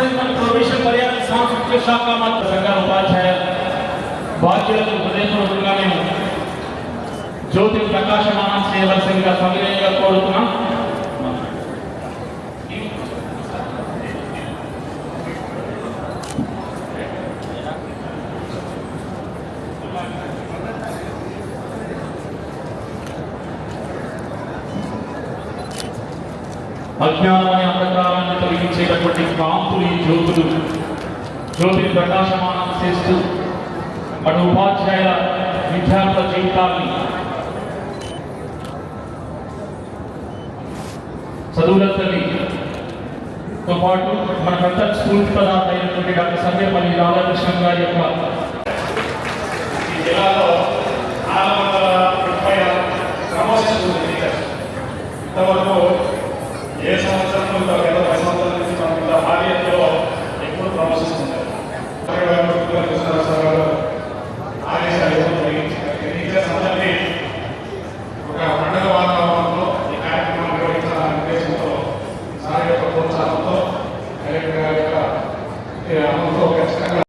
central provision పర్యాటక సాంస్కృతిక శాఖ మరియు సంఘాల ఉపాధ్యాయ బాధ్యులకు హృదయపూర్వకంగా మేము జ్యోతి ప్రకాశమానం చేయవలసిందిగా సవినయంగా కోరుతున్నాం అజ్ఞానాన్ని అంధకారాన్ని తొలగించేటటువంటి కాంతులు ఈ జ్యోతులు జ్యోతిని ప్రకాశమానం చేస్తూ మన ఉపాధ్యాయుల విద్యార్థుల జీవితాన్ని చదువుల పాటు మనకంతా స్ఫూర్తి పదార్థ అయినటువంటి డాక్టర్ సంజయపల్లి రాధాకృష్ణన్ గారి యొక్క ఈ జిల్లాలో నాలుగు వందల ముప్పై ప్రమోషన్స్ ఇంతవరకు ఏ సంవత్సరంలో é,